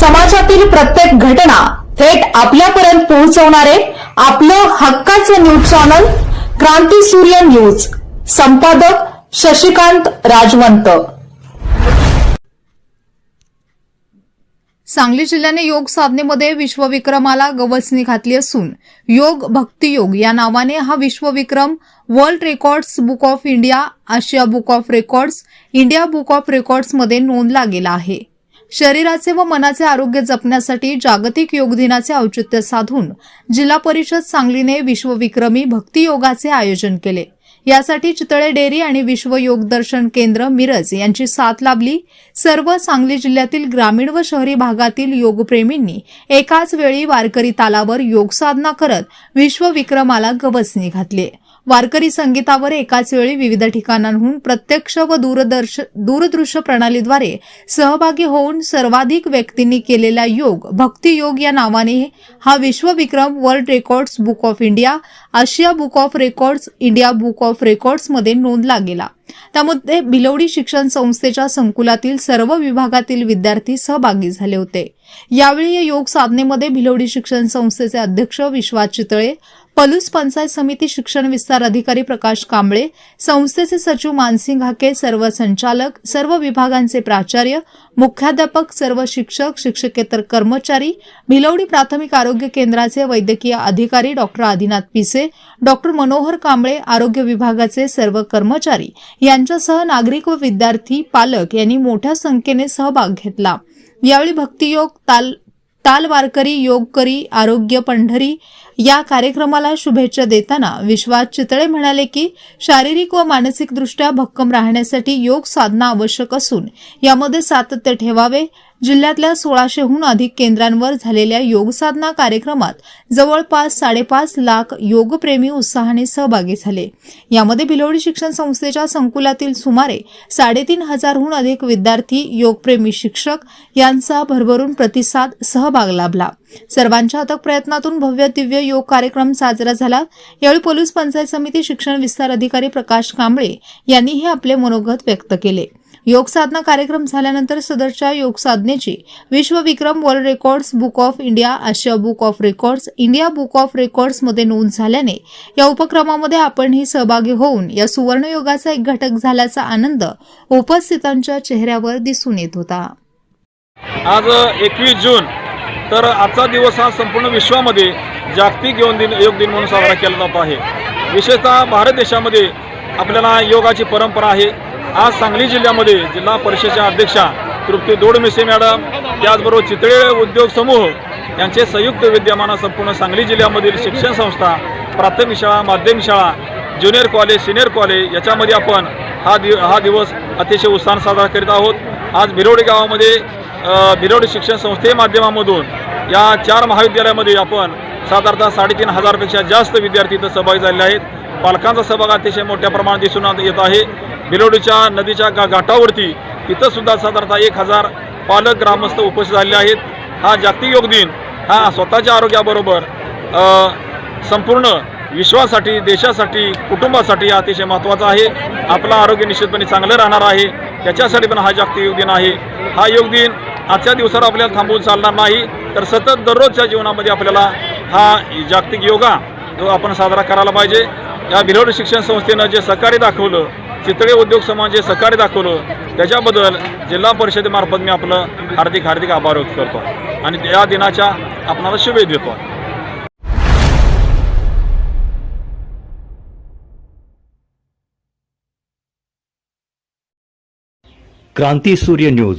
समाजातील प्रत्येक घटना थेट आपल्यापर्यंत पोहोचवणारे आपलं हक्काचं न्यूज चॅनल क्रांती सूर्य न्यूज. संपादक शशिकांत राजवंत. सांगली जिल्ह्याने योग साधनेमध्ये विश्वविक्रमाला गवसणी घातली असून योग भक्तियोग या नावाने हा विश्वविक्रम world records book of India Asia book of records India book of रेकॉर्ड्समध्ये नोंदला गेला आहे. शरीराचे व मनाचे आरोग्य जपण्यासाठी जागतिक योग दिनाचे औचित्य साधून जिल्हा परिषद सांगलीने विश्वविक्रमी भक्तियोगाचे आयोजन केले. यासाठी चितळे डेअरी आणि विश्व योग दर्शन केंद्र मिरज यांची साथ लाभली. सर्व सांगली जिल्ह्यातील ग्रामीण व शहरी भागातील योगप्रेमींनी एकाच वेळी वारकरी तालावर योगसाधना करत विश्वविक्रमाला गवसणी घातली. वारकरी संगीतावर एकाच वेळी विविध ठिकाणांहून प्रत्यक्ष व दूरदर्श दूरदृश्य प्रणालीद्वारे सहभागी होऊन सर्वाधिक व्यक्तींनी केलेला योग भक्ती योग या नावाने हा विश्वविक्रम world records book of India Asia book of records India book of रेकॉर्ड्समध्ये नोंदला गेला. त्यामध्ये भिलवडी शिक्षण संस्थेच्या संकुलातील सर्व विभागातील विद्यार्थी सहभागी झाले होते. यावेळी या योग साधनेमध्ये भिलवडी शिक्षण संस्थेचे अध्यक्ष विश्वास चितळे पलूस पंचायत समिती शिक्षण विस्तार अधिकारी प्रकाश कांबळे संस्थेचे सचिव मानसिंग हाके सर्व संचालक सर्व विभागांचे प्राचार्य मुख्याध्यापक सर्व शिक्षक शिक्षकेतर कर्मचारी भिलवडी प्राथमिक आरोग्य केंद्राचे वैद्यकीय अधिकारी डॉक्टर आदिनाथ पिसे डॉक्टर मनोहर कांबळे आरोग्य विभागाचे सर्व कर्मचारी यांच्यासह नागरिक व विद्यार्थी पालक यांनी मोठ्या संख्येने सहभाग घेतला. यावेळी भक्तियोग ताल ताल वारकरी योगकरी आरोग्य पंढरी या कार्यक्रमाला शुभेच्छा देताना विश्वास चितळे म्हणाले की शारीरिक व मानसिकदृष्ट्या भक्कम राहण्यासाठी योग साधना आवश्यक असून यामध्ये सातत्य ठेवावे. जिल्ह्यातल्या सोळाशेहून अधिक केंद्रांवर झालेल्या योग साधना कार्यक्रमात जवळपास साडेपाच लाख योगप्रेमी उत्साहाने सहभागी झाले. यामध्ये भिलोडी शिक्षण संस्थेच्या संकुलातील सुमारे साडेतीन हजारहून अधिक विद्यार्थी योगप्रेमी शिक्षक यांचा भरभरून प्रतिसाद सहभाग लाभला. सर्वांच्या अथक प्रयत्नातून भव्य दिव्य योग कार्यक्रम साजरा झाला. यावेळी पोलीस पंचायत समिती शिक्षण विस्तार अधिकारी प्रकाश कांबळे यांनीही आपले मनोगत व्यक्त केले. योग साधना कार्यक्रम झाल्यानंतर सदरच्या योग साधनेची विश्वविक्रम world records book of India Asia book of records India book of रेकॉर्ड्समध्ये नोंद झाल्याने या उपक्रमामध्ये आपणही सहभागी होऊन या सुवर्णयोगाचा एक घटक झाल्याचा आनंद उपस्थितांच्या चेहऱ्यावर दिसून येत होता. आज एकवीस जून तर आजचा दिवस हा संपूर्ण विश्वामध्ये जागतिक योग दिन योग दिन म्हणून साजरा केला जात आहे. विशेषतः भारत देशामध्ये आपल्याला योगाची परंपरा आहे. आज सांगली जिल्ह्यामध्ये जिल्हा परिषदेच्या अध्यक्षा तृप्ती दोडमिसे मॅडम त्याचबरोबर चितळे उद्योग समूह यांचे संयुक्त विद्यमान संपूर्ण सांगली जिल्ह्यामधील शिक्षण संस्था प्राथमिक शाळा माध्यमिक शाळा ज्युनियर कॉलेज सिनियर कॉलेज याच्यामध्ये आपण हा दिव हा दिवस अतिशय उत्साहाने साजरा करीत आहोत. आज भिरोडी गावामध्ये बिरोडी शिक्षण संस्थे माध्यमामधून या चार महाविद्यालयामध्ये आपण साधारणतः साडेतीन हजारपेक्षा जास्त विद्यार्थी इथं सहभागी झालेले आहेत. पालकांचा सहभाग अतिशय मोठ्या प्रमाणात दिसून येत आहे. बिरोडीच्या नदीच्या गा घाटावरती इथंसुद्धा साधारणतः एक हजार पालक ग्रामस्थ उपस्थित झालेले आहेत. हा जागतिक योग दिन हा स्वतःच्या आरोग्याबरोबर संपूर्ण विश्वासाठी देशासाठी कुटुंबासाठी अतिशय महत्त्वाचा आहे. आपलं आरोग्य निश्चितपणे चांगलं राहणार आहे. त्याच्यासाठी पण हा जागतिक योग दिन आहे. हा योग दिन आजच्या दिवसावर आपल्याला थांबवून चालणार नाही. तर सतत दररोजच्या जीवनामध्ये आपल्याला हा जागतिक योगा जो आपण साजरा करायला पाहिजे. या भिलोड शिक्षण संस्थेनं जे सहकार्य दाखवलं चितळे उद्योग समाज जे सहकार्य दाखवलं त्याच्याबद्दल जिल्हा परिषदेमार्फत मी आपलं हार्दिक हार्दिक आभार व्यक्त करतो. आणि या दिनाच्या आपणाला शुभेच्छा देतो. क्रांती सूर्य न्यूज.